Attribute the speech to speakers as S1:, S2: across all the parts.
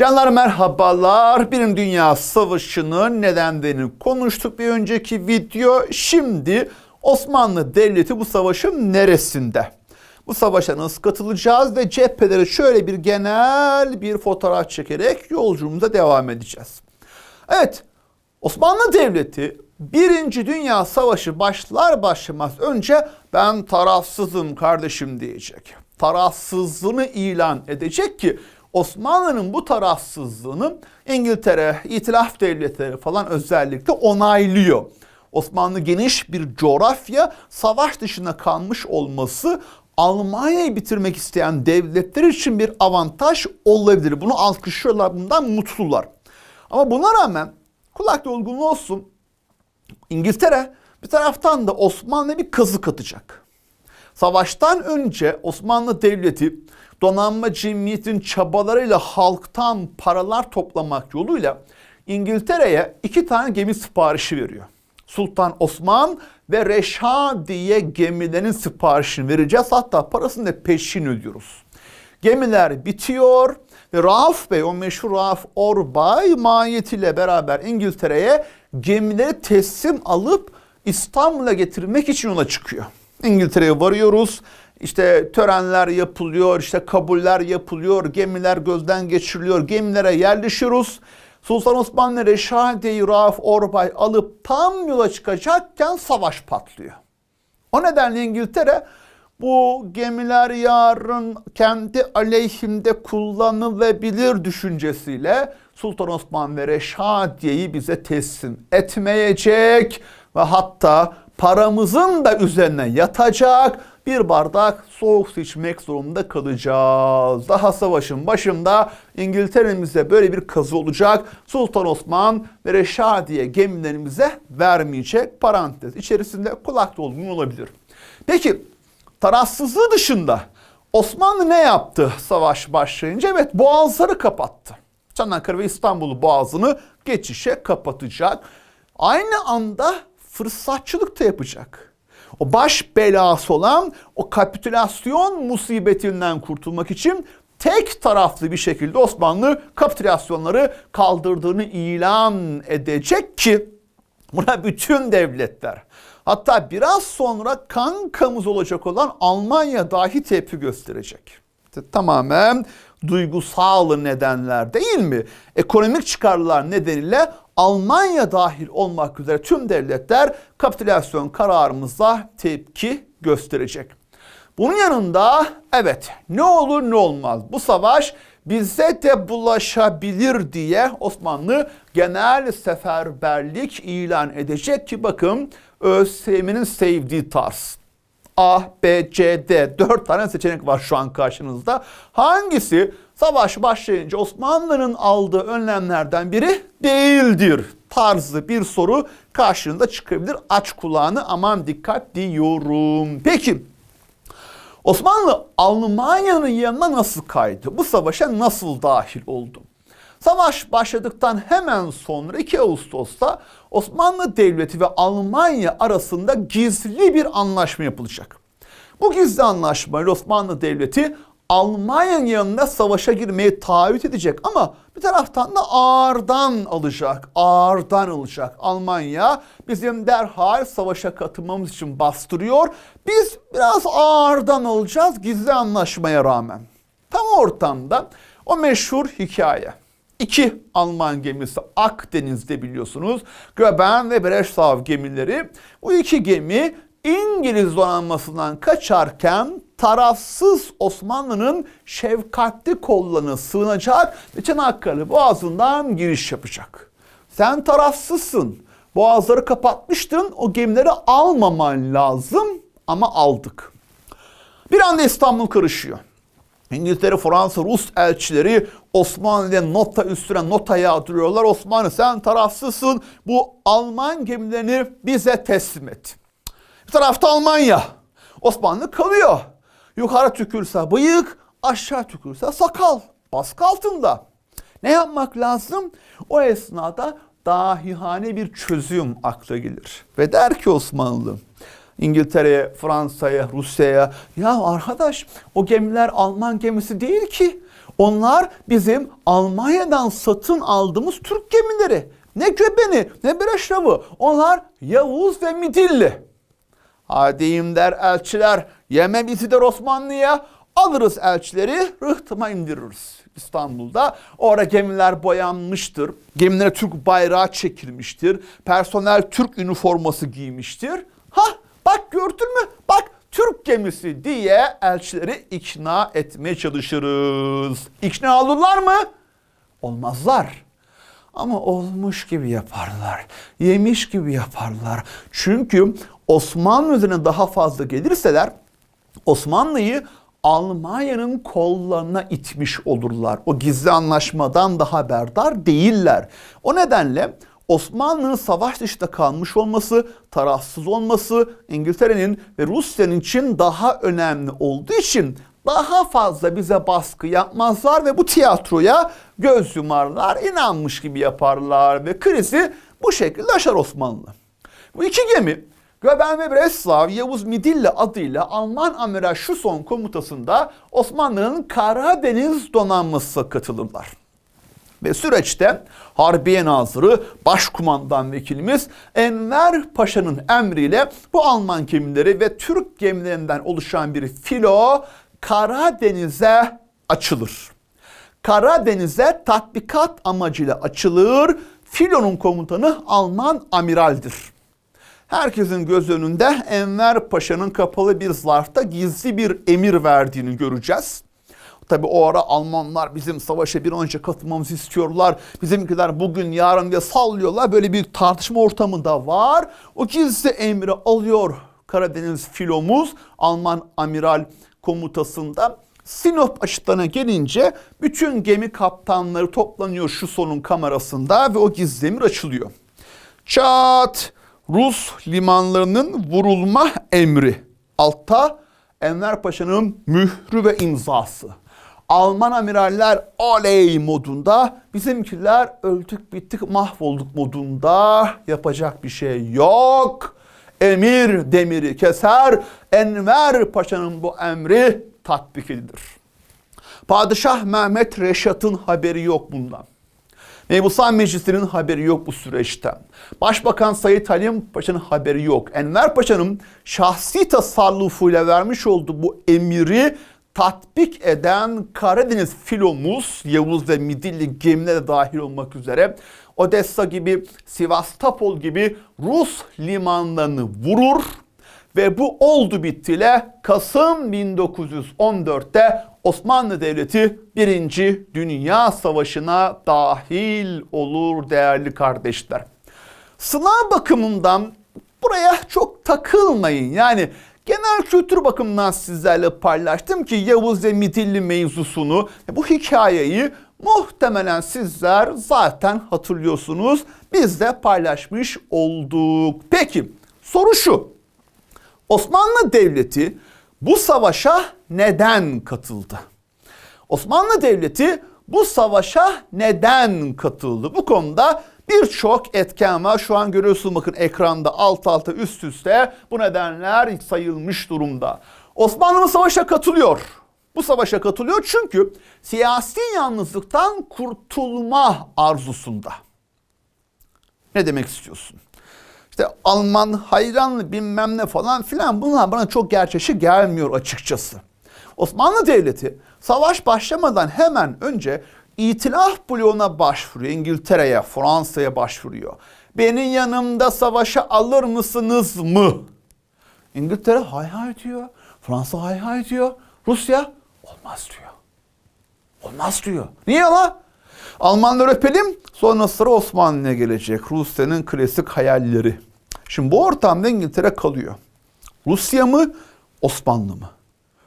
S1: Canlar merhabalar. Birinci Dünya Savaşı'nın nedenlerini konuştuk bir önceki video. Şimdi Osmanlı Devleti bu savaşın neresinde? Bu savaşa nasıl katılacağız ve cephelere şöyle bir genel bir fotoğraf çekerek yolculuğumuza devam edeceğiz. Evet, Osmanlı Devleti Birinci Dünya Savaşı başlar başlamaz önce ben tarafsızım kardeşim diyecek. Tarafsızlığını ilan edecek ki Osmanlı'nın bu tarafsızlığını İngiltere, İtilaf Devletleri falan özellikle onaylıyor. Osmanlı geniş bir coğrafya savaş dışına kalmış olması Almanya'yı bitirmek isteyen devletler için bir avantaj olabilir. Bunu alkışlıyorlar, bundan mutlular. Ama buna rağmen kulak dolgunluğu olsun İngiltere bir taraftan da Osmanlı'ya bir kazık atacak. Savaştan önce Osmanlı Devleti donanma cemiyetin çabalarıyla halktan paralar toplamak yoluyla İngiltere'ye iki tane gemi siparişi veriyor. Sultan Osman ve Reşadiye gemilerinin siparişini vereceğiz. Hatta parasını da peşin ödüyoruz. Gemiler bitiyor ve Rauf Bey o meşhur Rauf Orbay mahiyetiyle beraber İngiltere'ye gemileri teslim alıp İstanbul'a getirmek için yola çıkıyor. İngiltere'ye varıyoruz. İşte törenler yapılıyor, işte kabuller yapılıyor, gemiler gözden geçiriliyor, gemilere yerleşiyoruz. Sultan Osman Reşadiye'yi Rauf Orbay alıp tam yola çıkacakken savaş patlıyor. O nedenle İngiltere bu gemiler yarın kendi aleyhimde kullanılabilir düşüncesiyle Sultan Osman ve Reşadiye'yi bize teslim etmeyecek ve hatta paramızın da üzerine yatacak bir bardak soğuk su içmek zorunda kalacağız. Daha savaşın başında İngiltere'mize böyle bir kazı olacak. Sultan Osman ve Reşadiye gemilerimize vermeyecek. Parantez içerisinde kulak dolgun olabilir. Peki tarafsızlığı dışında Osmanlı ne yaptı savaş başlayınca? Evet boğazları kapattı. Çanakkale ve İstanbul boğazını geçişe kapatacak. Aynı anda fırsatçılık da yapacak. O baş belası olan o kapitülasyon musibetinden kurtulmak için tek taraflı bir şekilde Osmanlı kapitülasyonları kaldırdığını ilan edecek ki buna bütün devletler hatta biraz sonra kankamız olacak olan Almanya dahi tepki gösterecek. Tamamen duygusal nedenler değil mi? Ekonomik çıkarlar nedeniyle Almanya dahil olmak üzere tüm devletler kapitülasyon kararımıza tepki gösterecek. Bunun yanında evet ne olur ne olmaz bu savaş bize de bulaşabilir diye Osmanlı genel seferberlik ilan edecek ki bakın ÖSYM'nin sevdiği tarz. A, B, C, D dört tane seçenek var şu an karşınızda. Hangisi savaş başlayınca Osmanlı'nın aldığı önlemlerden biri değildir tarzı bir soru karşınıza çıkabilir. Aç kulağını aman dikkat diyorum. Peki Osmanlı Almanya'nın yanına nasıl kaydı? Bu savaşa nasıl dahil oldu? Savaş başladıktan hemen sonra 2 Ağustos'ta Osmanlı Devleti ve Almanya arasında gizli bir anlaşma yapılacak. Bu gizli anlaşmayla Osmanlı Devleti Almanya'nın yanında savaşa girmeyi taahhüt edecek ama bir taraftan da ağırdan alacak, ağırdan alacak. Almanya bizim derhal savaşa katılmamız için bastırıyor. Biz biraz ağırdan alacağız gizli anlaşmaya rağmen. Tam ortamda o meşhur hikaye. İki Alman gemisi Akdeniz'de biliyorsunuz. Göben ve Breslav gemileri. Bu iki gemi İngiliz donanmasından kaçarken tarafsız Osmanlı'nın şefkatli kollarına sığınacak ve Çanakkale Boğazı'ndan giriş yapacak. Sen tarafsızsın. Boğazları kapatmıştın. O gemileri almaman lazım ama aldık. Bir anda İstanbul karışıyor. İngiltere, Fransa, Rus elçileri Osmanlı'ya nota üstüne nota yağdırıyorlar. Osmanlı sen tarafsızsın. Bu Alman gemilerini bize teslim et. Bir tarafta Almanya. Osmanlı kalıyor. Yukarı tükürse bıyık, aşağı tükürse sakal. Baskı altında. Ne yapmak lazım? O esnada dahihane bir çözüm akla gelir. Ve der ki Osmanlı, İngiltere'ye, Fransa'ya, Rusya'ya ya arkadaş o gemiler Alman gemisi değil ki. Onlar bizim Almanya'dan satın aldığımız Türk gemileri. Ne Göbeni ne Breşrav'ı. Onlar Yavuz ve Midilli. Hadiyim der elçiler, yeme bizi der Osmanlı'ya. Alırız elçileri, rıhtıma indiririz. İstanbul'da orada gemiler boyanmıştır. Gemilere Türk bayrağı çekilmiştir. Personel Türk üniforması giymiştir. Ha bak gördün mü? Bak Türk gemisi diye elçileri ikna etmeye çalışırız. İkna olurlar mı? Olmazlar. Ama olmuş gibi yaparlar. Yemiş gibi yaparlar. Çünkü Osmanlı üzerine daha fazla gelirseler Osmanlı'yı Almanya'nın kollarına itmiş olurlar. O gizli anlaşmadan da haberdar değiller. O nedenle Osmanlı'nın savaş dışında kalmış olması, tarafsız olması İngiltere'nin ve Rusya'nın için daha önemli olduğu için daha fazla bize baskı yapmazlar ve bu tiyatroya göz yumarlar, inanmış gibi yaparlar ve krizi bu şekilde aşar Osmanlı. Bu iki gemi Göben ve Breslav Yavuz Midilli adıyla Alman Amiral Schuson komutasında Osmanlı'nın Karadeniz donanmasına katılırlar. Ve süreçte Harbiye Nazırı Başkumandan Vekilimiz Enver Paşa'nın emriyle bu Alman gemileri ve Türk gemilerinden oluşan bir filo Karadeniz'e açılır. Karadeniz'e tatbikat amacıyla açılır. Filonun komutanı Alman amiraldir. Herkesin göz önünde Enver Paşa'nın kapalı bir zarfta gizli bir emir verdiğini göreceğiz. Tabi o ara Almanlar bizim savaşa bir önce katılmamızı istiyorlar. Bizimkiler bugün yarın diye sallıyorlar. Böyle bir tartışma ortamı da var. O gizli emri alıyor Karadeniz filomuz Alman amiral komutasında. Sinop açıklarına gelince bütün gemi kaptanları toplanıyor şu sonun kamerasında ve o gizli emir açılıyor. Çat! Rus limanlarının vurulma emri. Altta Enver Paşa'nın mührü ve imzası. Alman amiraller oley modunda, bizimkiler öldük bittik mahvolduk modunda yapacak bir şey yok. Emir demiri keser, Enver Paşa'nın bu emri tatbik edilir. Padişah Mehmet Reşat'ın haberi yok bundan. Mebusan Meclisi'nin haberi yok bu süreçten. Başbakan Sayit Halim Paşa'nın haberi yok. Enver Paşa'nın şahsi tasarrufuyla vermiş olduğu bu emiri tatbik eden Karadeniz filomuz Yavuz ve Midilli gemilere dahil olmak üzere Odessa gibi, Sivastopol gibi Rus limanlarını vurur ve bu oldu bittiyle Kasım 1914'te Osmanlı Devleti 1. Dünya Savaşı'na dahil olur değerli kardeşler. Sınav bakımından buraya çok takılmayın. Yani genel kültür bakımından sizlerle paylaştım ki Yavuz ve Midilli mevzusunu, bu hikayeyi muhtemelen sizler zaten hatırlıyorsunuz. Biz de paylaşmış olduk. Peki soru şu. Osmanlı Devleti bu savaşa neden katıldı? Osmanlı Devleti bu savaşa neden katıldı? Bu konuda birçok etken var. Şu an görüyorsunuz bakın ekranda alt alta üst üste bu nedenler sayılmış durumda. Osmanlı bu savaşa katılıyor. Bu savaşa katılıyor çünkü siyasi yalnızlıktan kurtulma arzusunda. Ne demek istiyorsun? İşte Alman hayranlı bilmem ne falan filan bunlar bana çok gerçekçi gelmiyor açıkçası. Osmanlı Devleti savaş başlamadan hemen önce İtilaf bloğuna başvuruyor. İngiltere'ye, Fransa'ya başvuruyor. Benim yanımda savaşa alır mısınız mı? İngiltere hay hay diyor. Fransa hay hay diyor. Rusya olmaz diyor. Olmaz diyor. Niye la? Almanları öpelim sonra sıra Osmanlı'ya gelecek. Rusya'nın klasik hayalleri. Şimdi bu ortamda İngiltere kalıyor. Rusya mı Osmanlı mı?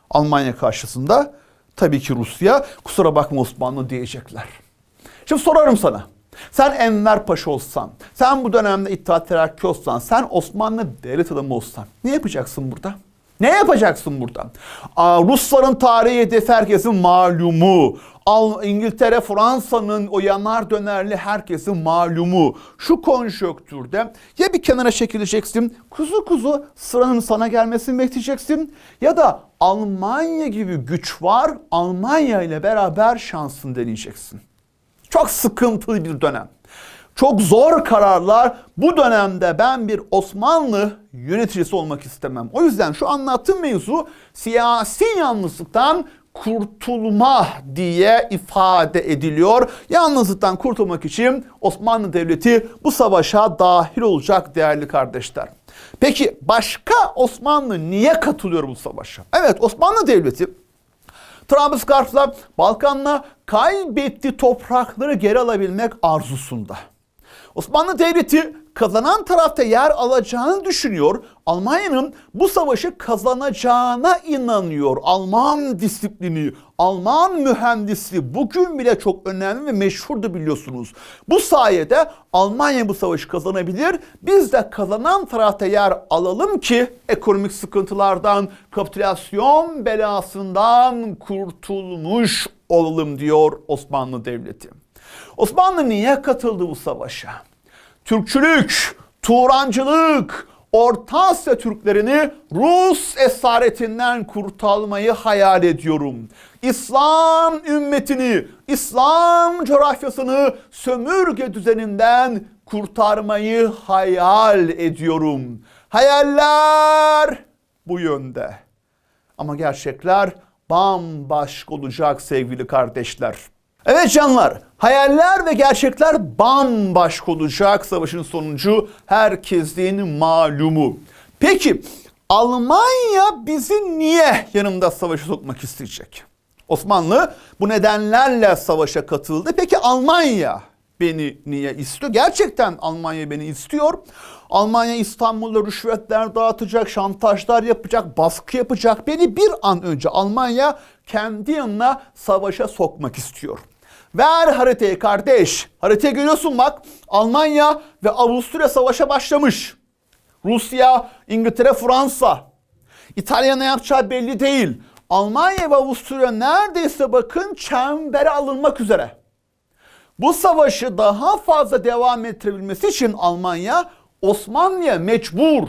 S1: Almanya karşısında tabii ki Rusya kusura bakma Osmanlı diyecekler. Şimdi sorarım sana. Sen Enver Paşa olsan, sen bu dönemde İttihat Terakki olsan, sen Osmanlı devlet adamı olsan ne yapacaksın burada? Ne yapacaksın burada? Aa, Rusların tarihi hedefi herkesin malumu. Al, İngiltere, Fransa'nın o yanar dönerli herkesin malumu. Şu konjöktürde ya bir kenara çekileceksin, kuzu kuzu sıranın sana gelmesini bekleyeceksin ya da Almanya gibi güç var, Almanya ile beraber şansını deneyeceksin. Çok sıkıntılı bir dönem. Çok zor kararlar. Bu dönemde ben bir Osmanlı yöneticisi olmak istemem. O yüzden şu anlattığım mevzu siyasi yalnızlıktan kurtulma diye ifade ediliyor. Yalnızlıktan kurtulmak için Osmanlı Devleti bu savaşa dahil olacak değerli kardeşler. Peki başka Osmanlı niye katılıyor bu savaşa? Evet Osmanlı Devleti Trablusgarp'la Balkan'la kaybetti toprakları geri alabilmek arzusunda. Osmanlı Devleti kazanan tarafta yer alacağını düşünüyor. Almanya'nın bu savaşı kazanacağına inanıyor. Alman disiplini, Alman mühendisliği bugün bile çok önemli ve meşhurdu biliyorsunuz. Bu sayede Almanya bu savaşı kazanabilir. Biz de kazanan tarafta yer alalım ki ekonomik sıkıntılardan, kapitülasyon belasından kurtulmuş olalım diyor Osmanlı Devleti. Osmanlı niye katıldı bu savaşa? Türkçülük, Turancılık, Orta Asya Türklerini Rus esaretinden kurtarmayı hayal ediyorum. İslam ümmetini, İslam coğrafyasını sömürge düzeninden kurtarmayı hayal ediyorum. Hayaller bu yönde. Ama gerçekler bambaşka olacak sevgili kardeşler. Evet canlar, hayaller ve gerçekler bambaşka olacak savaşın sonucu herkesin malumu. Peki Almanya bizi niye yanımda savaşa sokmak isteyecek? Osmanlı bu nedenlerle savaşa katıldı. Peki Almanya beni niye istiyor? Gerçekten Almanya beni istiyor. Almanya İstanbul'da rüşvetler dağıtacak, şantajlar yapacak, baskı yapacak. Beni bir an önce Almanya kendi yanına savaşa sokmak istiyor. Ver haritayı kardeş. Haritayı görüyorsun bak. Almanya ve Avusturya savaşa başlamış. Rusya, İngiltere, Fransa. İtalya ne yapacağı belli değil. Almanya ve Avusturya neredeyse bakın çembere alınmak üzere. Bu savaşı daha fazla devam ettirebilmesi için Almanya Osmanlı'ya mecbur.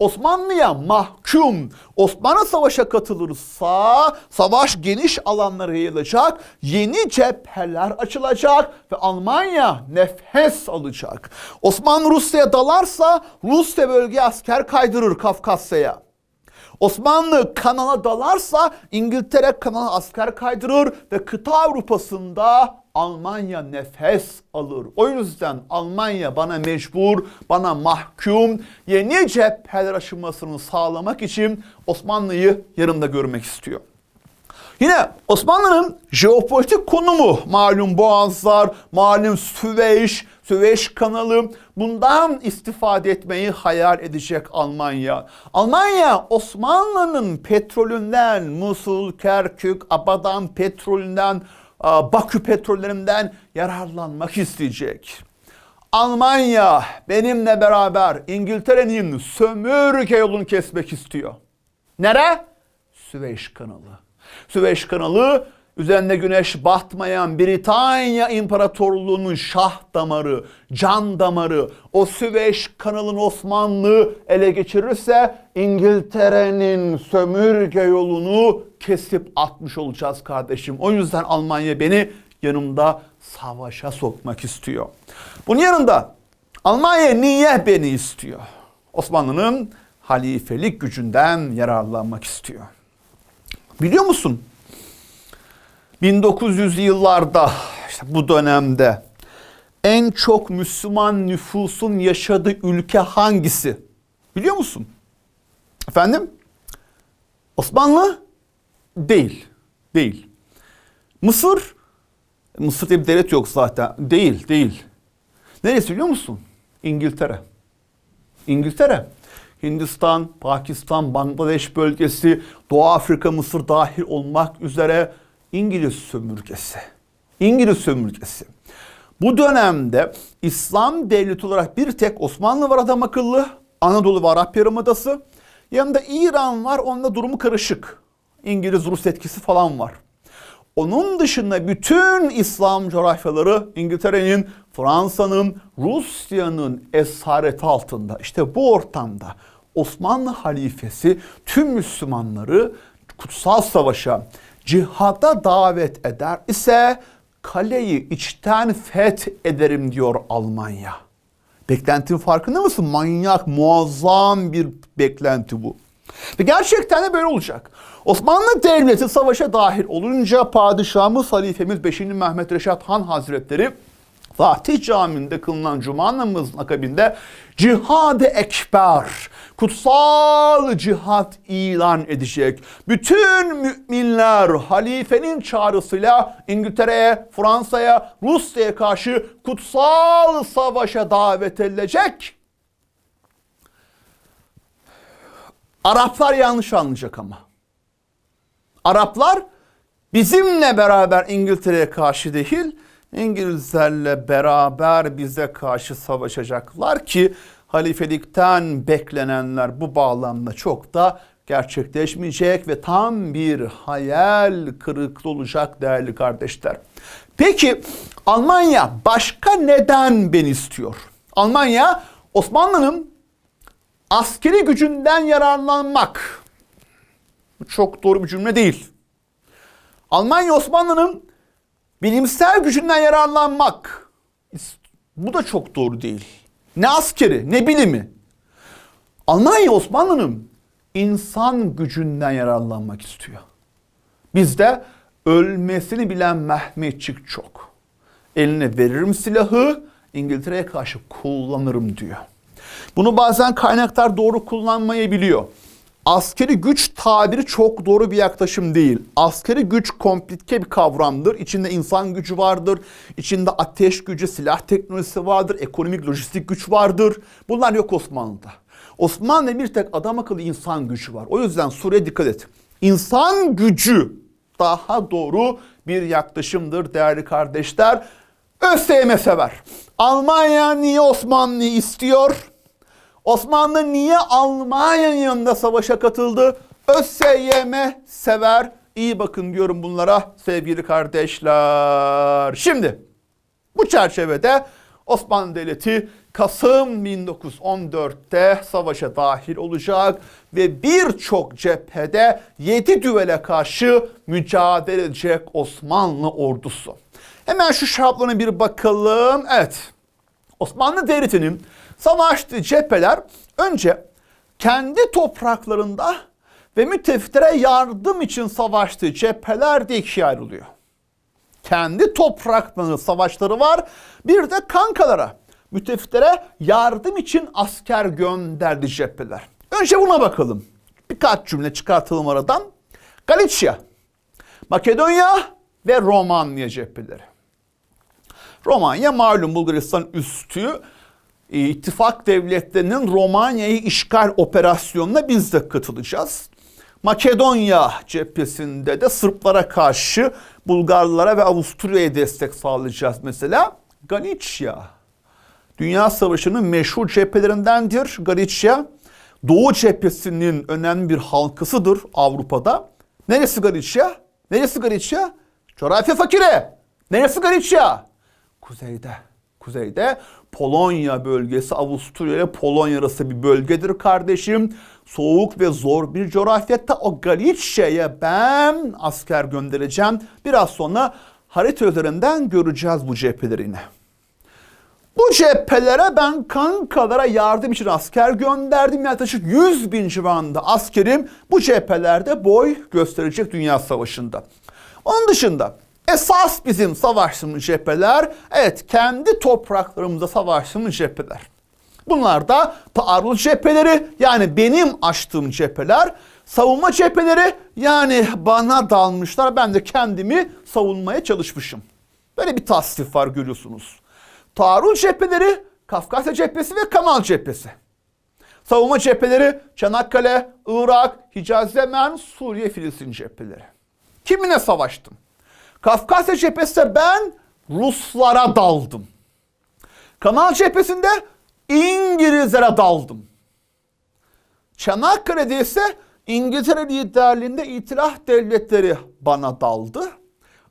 S1: Osmanlı'ya mahkum. Osmanlı savaşa katılırsa savaş geniş alanlara yayılacak, yeni cepheler açılacak ve Almanya nefes alacak. Osmanlı Rusya'ya dalarsa Rusya bölgeye asker kaydırır Kafkasya'ya. Osmanlı kanala dalarsa İngiltere kanala asker kaydırır ve kıta Avrupa'sında Almanya nefes alır. O yüzden Almanya bana mecbur, bana mahkum, yeni cepheler aşılmasını sağlamak için Osmanlı'yı yanımda görmek istiyor. Yine Osmanlı'nın jeopolitik konumu malum Boğazlar, malum Süveyş, Süveyş kanalı bundan istifade etmeyi hayal edecek Almanya. Almanya Osmanlı'nın petrolünden, Musul, Kerkük, Abadan petrolünden, Bakü petrollerinden yararlanmak isteyecek. Almanya benimle beraber İngiltere'nin sömürge yolunu kesmek istiyor. Nere? Süveyş kanalı. Süveyş kanalı üzerinde güneş batmayan Britanya İmparatorluğu'nun şah damarı, can damarı. O Süveyş kanalını Osmanlı ele geçirirse İngiltere'nin sömürge yolunu kesip atmış olacağız kardeşim. O yüzden Almanya beni yanımda savaşa sokmak istiyor. Bunun yanında Almanya niye beni istiyor? Osmanlı'nın halifelik gücünden yararlanmak istiyor. Biliyor musun? 1900'lü yıllarda işte bu dönemde en çok Müslüman nüfusun yaşadığı ülke hangisi? Biliyor musun? Efendim? Osmanlı? Değil. Değil. Mısır? Mısır diye bir devlet yok zaten. Değil, değil. Neresi biliyor musun? İngiltere. İngiltere. Hindistan, Pakistan, Bangladeş bölgesi, Doğu Afrika, Mısır dahil olmak üzere İngiliz sömürgesi. İngiliz sömürgesi. Bu dönemde İslam devleti olarak bir tek Osmanlı var adam akıllı. Anadolu ve Arap Yarımadası. Yanında İran var, onda durumu karışık. İngiliz-Rus etkisi falan var. Onun dışında bütün İslam coğrafyaları İngiltere'nin, Fransa'nın, Rusya'nın esareti altında. İşte bu ortamda Osmanlı halifesi tüm Müslümanları kutsal savaşa, cihada davet eder ise kaleyi içten feth ederim diyor Almanya. Beklentinin farkında mısın? Manyak, muazzam bir beklenti bu. Ve gerçekten de böyle olacak. Osmanlı Devleti savaşa dahil olunca padişahımız halifemiz 5. Mehmet Reşat Han Hazretleri Fatih Camii'nde kılınan Cuma namazının akabinde Cihad-ı Ekber, kutsal cihat ilan edecek. Bütün müminler halifenin çağrısıyla İngiltere'ye, Fransa'ya, Rusya'ya karşı kutsal savaşa davet edilecek. Araplar yanlış anlayacak ama. Araplar bizimle beraber İngiltere'ye karşı değil, İngilizlerle beraber bize karşı savaşacaklar ki halifelikten beklenenler bu bağlamda çok da gerçekleşmeyecek ve tam bir hayal kırıklığı olacak değerli kardeşler. Peki Almanya başka neden beni istiyor? Almanya Osmanlı'nın askeri gücünden yararlanmak. Bu çok doğru bir cümle değil. Almanya Osmanlı'nın bilimsel gücünden yararlanmak. Bu da çok doğru değil. Ne askeri ne bilimi. Almanya Osmanlı'nın insan gücünden yararlanmak istiyor. Bizde ölmesini bilen Mehmetçik çok. Eline veririm silahı İngiltere'ye karşı kullanırım diyor. Bunu bazen kaynaklar doğru kullanmayabiliyor. Askeri güç tabiri çok doğru bir yaklaşım değil. Askeri güç komplike bir kavramdır. İçinde insan gücü vardır. içinde ateş gücü, silah teknolojisi vardır. Ekonomik, lojistik güç vardır. Bunlar yok Osmanlı'da. Osmanlı'da bir tek adam akıllı insan gücü var. O yüzden Suriye dikkat et. İnsan gücü daha doğru bir yaklaşımdır değerli kardeşler. ÖSYM sever. Almanya niye Osmanlı'yı istiyor? Osmanlı niye Almanya'nın yanında savaşa katıldı? ÖSYM sever. İyi bakın diyorum bunlara sevgili kardeşler. Şimdi bu çerçevede Osmanlı Devleti Kasım 1914'te savaşa dahil olacak ve birçok cephede 7 düvele karşı mücadele edecek Osmanlı ordusu. Hemen şu şablona bir bakalım. Evet. Osmanlı Devleti'nin savaştığı cepheler önce kendi topraklarında ve müttefiklere yardım için savaştığı cepheler de ikiye ayrılıyor. Kendi topraklarının savaşları var. Bir de kankalara, müttefiklere yardım için asker gönderdi cepheler. Önce buna bakalım. Birkaç cümle çıkartalım aradan. Galicia, Makedonya ve Romanya cepheleri. Romanya malum Bulgaristan üstü ittifak devletlerinin Romanya'yı işgal operasyonuna biz de katılacağız. Makedonya cephesinde de Sırplara karşı Bulgarlara ve Avusturya'ya destek sağlayacağız mesela. Galicia. Dünya Savaşı'nın meşhur cephelerindendir Galicia. Doğu cephesinin önemli bir halkasıdır Avrupa'da. Neresi Galicia? Neresi Galicia? Coğrafya fakiri. Neresi Galicia? Kuzeyde. Kuzeyde Polonya bölgesi Avusturya ile Polonya arası bir bölgedir kardeşim. Soğuk ve zor bir coğrafyada o Galicia'ya ben asker göndereceğim. Biraz sonra harita üzerinden göreceğiz bu cepheleri yine. Bu cephelere ben kankalara yardım için asker gönderdim. Yaklaşık 100 bin civarında askerim bu cephelerde boy gösterecek Dünya Savaşı'nda. Onun dışında esas bizim savaştığımız cepheler evet kendi topraklarımızda savaştığımız cepheler. Bunlar da taarruz cepheleri yani benim açtığım cepheler, savunma cepheleri yani bana dalmışlar ben de kendimi savunmaya çalışmışım. Böyle bir tasnif var görüyorsunuz. Taarruz cepheleri Kafkasya cephesi ve Kamal cephesi. Savunma cepheleri Çanakkale, Irak, Hicaz Yemen, Suriye, Filistin cepheleri. Kimine savaştım? Kafkasya cephesinde ben Ruslara daldım. Kanal cephesinde İngilizlere daldım. Çanakkale'de ise İngiltere liderliğinde itilaf devletleri bana daldı.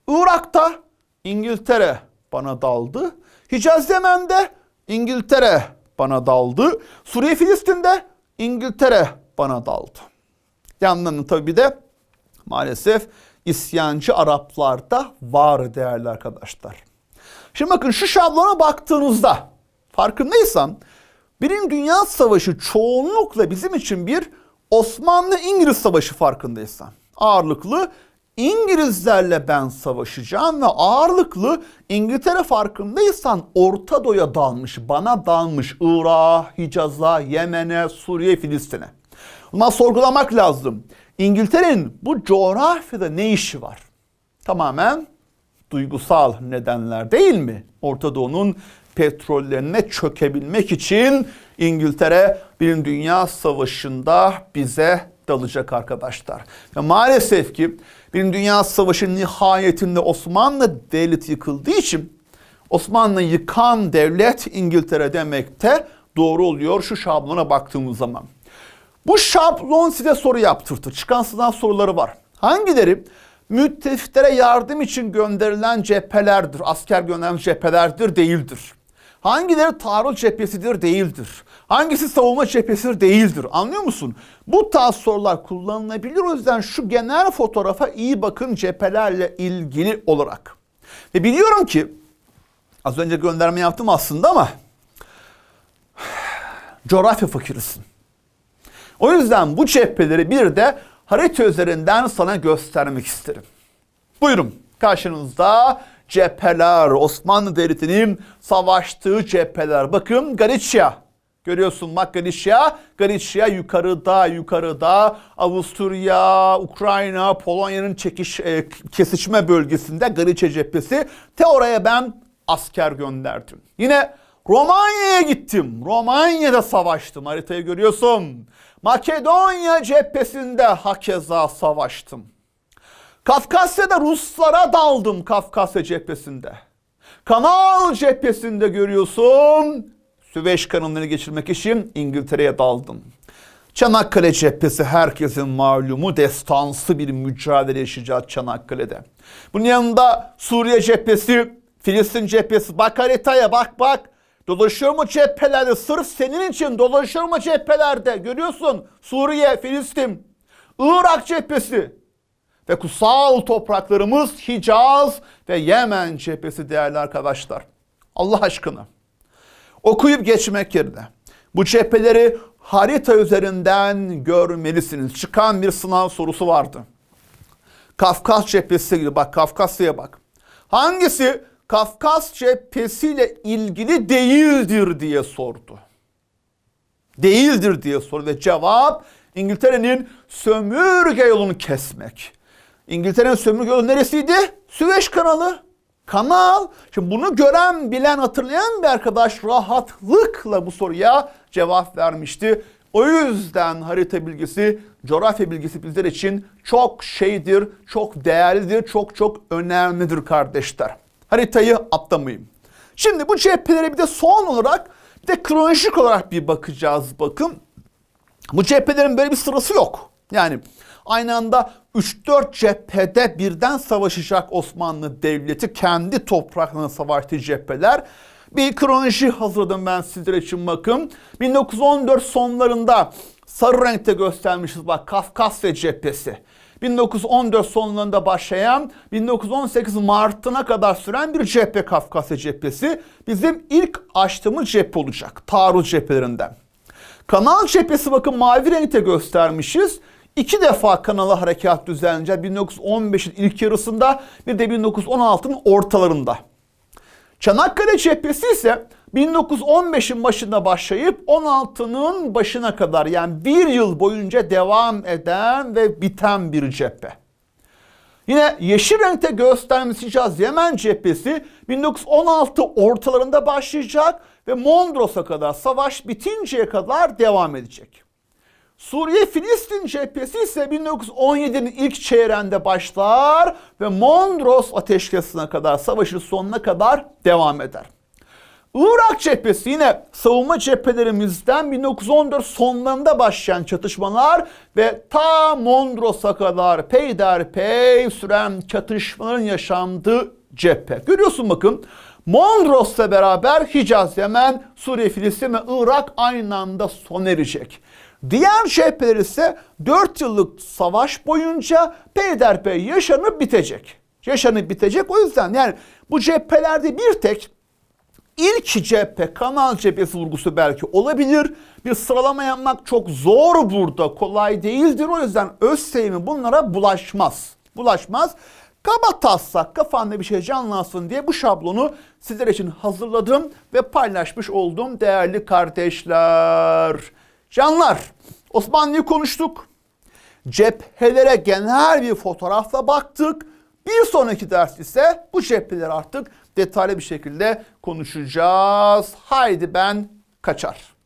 S1: Irak'ta İngiltere bana daldı. Hicaz Yemen'de İngiltere bana daldı. Suriye Filistin'de İngiltere bana daldı. Yanlarında tabii de maalesef isyancı Araplar da var değerli arkadaşlar. Şimdi bakın şu şablona baktığınızda farkındaysan Birinci Dünya Savaşı çoğunlukla bizim için bir Osmanlı-İngiliz Savaşı farkındaysan. Ağırlıklı İngilizlerle ben savaşacağım ve ağırlıklı İngiltere farkındaysan Orta Doğu'ya dalmış, bana dalmış Irak'a, Hicaz'a, Yemen'e, Suriye, Filistin'e. Bunları sorgulamak lazım. İngiltere'nin bu coğrafyada ne işi var? Tamamen duygusal nedenler değil mi? Orta Doğu'nun petrollerine çökebilmek için İngiltere bir dünya savaşında bize dalacak arkadaşlar. Ve maalesef ki bir dünya savaşı nihayetinde Osmanlı devleti yıkıldığı için Osmanlı yıkan devlet İngiltere demekte doğru oluyor şu şablona baktığımız zaman. Bu şablon size soru yaptırtır. Çıkan sınav soruları var. Hangileri müttefiklere yardım için gönderilen cephelerdir, asker gönderilen cephelerdir, değildir. Hangileri taarruz cephesidir, değildir. Hangisi savunma cephesidir, değildir. Anlıyor musun? Bu tarz sorular kullanılabilir. O yüzden şu genel fotoğrafa iyi bakın cephelerle ilgili olarak. Ve biliyorum ki az önce gönderme yaptım aslında ama coğrafya fakirisin. O yüzden bu cepheleri bir de harita üzerinden sana göstermek isterim. Buyurun karşınızda cepheler, Osmanlı Devleti'nin savaştığı cepheler. Bakın Galicia. Görüyorsun bak Galicia. Galicia yukarıda, yukarıda. Avusturya, Ukrayna, Polonya'nın çekiş, e, kesişme bölgesinde Galicia cephesi. Te oraya ben asker gönderdim. Yine Romanya'ya gittim. Romanya'da savaştım. Haritayı görüyorsun. Makedonya cephesinde hakeza savaştım. Kafkasya'da Ruslara daldım Kafkasya cephesinde. Kanal cephesinde görüyorsun. Süveyş kanalını geçirmek için İngiltere'ye daldım. Çanakkale cephesi herkesin malumu destansı bir mücadele yaşayacağız Çanakkale'de. Bunun yanında Suriye cephesi, Filistin cephesi. Bak haritaya bak bak. Dolaşıyor mu cephelerde? Sırf senin için dolaşıyor mu cephelerde? Görüyorsun Suriye, Filistin, Irak cephesi ve kutsal topraklarımız Hicaz ve Yemen cephesi değerli arkadaşlar. Allah aşkına okuyup geçmek yerine bu cepheleri harita üzerinden görmelisiniz. Çıkan bir sınav sorusu vardı. Kafkas cephesi gibi bak Kafkasya'ya bak. Hangisi Kafkas cephesiyle ilgili değildir diye sordu. Değildir diye sordu ve cevap İngiltere'nin sömürge yolunu kesmek. İngiltere'nin sömürge yolu neresiydi? Süveyş kanalı. Kanal. Şimdi bunu gören, bilen, hatırlayan bir arkadaş rahatlıkla bu soruya cevap vermişti. O yüzden harita bilgisi, coğrafya bilgisi bizler için çok şeydir, çok değerlidir, çok çok önemlidir kardeşler. Haritayı atlamayayım. Şimdi bu cephelere bir de son olarak bir de kronolojik olarak bir bakacağız bakın. Bu cephelerin böyle bir sırası yok. Yani aynı anda 3-4 cephede birden savaşacak Osmanlı Devleti kendi topraklarına savaştığı cepheler. Bir kronoloji hazırladım ben sizler için bakın. 1914 sonlarında sarı renkte göstermişiz bak Kafkasya cephesi. 1914 sonlarında başlayan 1918 Mart'ına kadar süren bir cephe Kafkasya cephesi bizim ilk açtığımız cephe olacak. Taarruz cephelerinden. Kanal cephesi bakın mavi renkte göstermişiz. İki defa kanala harekat düzenlenecek. 1915'in ilk yarısında bir de 1916'nın ortalarında. Çanakkale cephesi ise 1915'in başında başlayıp 16'nın başına kadar yani bir yıl boyunca devam eden ve biten bir cephe. Yine yeşil renkte göstermiş Hicaz Yemen cephesi 1916 ortalarında başlayacak ve Mondros'a kadar savaş bitinceye kadar devam edecek. Suriye Filistin cephesi ise 1917'nin ilk çeyreğinde başlar ve Mondros ateşkesine kadar savaşın sonuna kadar devam eder. Irak cephesi yine savunma cephelerimizden 1914 sonlarında başlayan çatışmalar ve ta Mondros'a kadar peyderpey süren çatışmaların yaşandığı cephe. Görüyorsun bakın Mondros'la beraber Hicaz, Yemen, Suriye, Filistin ve Irak aynı anda sona erecek. Diğer cepheler ise 4 yıllık savaş boyunca peyderpey yaşanıp bitecek. Yaşanıp bitecek. O yüzden yani bu cephelerde bir tek İlk cephe kanal cephesi vurgusu belki olabilir. Bir sıralama yapmak çok zor burada. Kolay değildir. O yüzden öz sevimi bunlara bulaşmaz. Bulaşmaz. Kaba taslak kafanda bir şey canlansın diye bu şablonu sizler için hazırladım ve paylaşmış oldum değerli kardeşler. Canlar Osmanlı'yı konuştuk. Cephelere genel bir fotoğrafla baktık. Bir sonraki ders ise bu cepheleri artık detaylı bir şekilde konuşacağız. Haydi ben kaçar.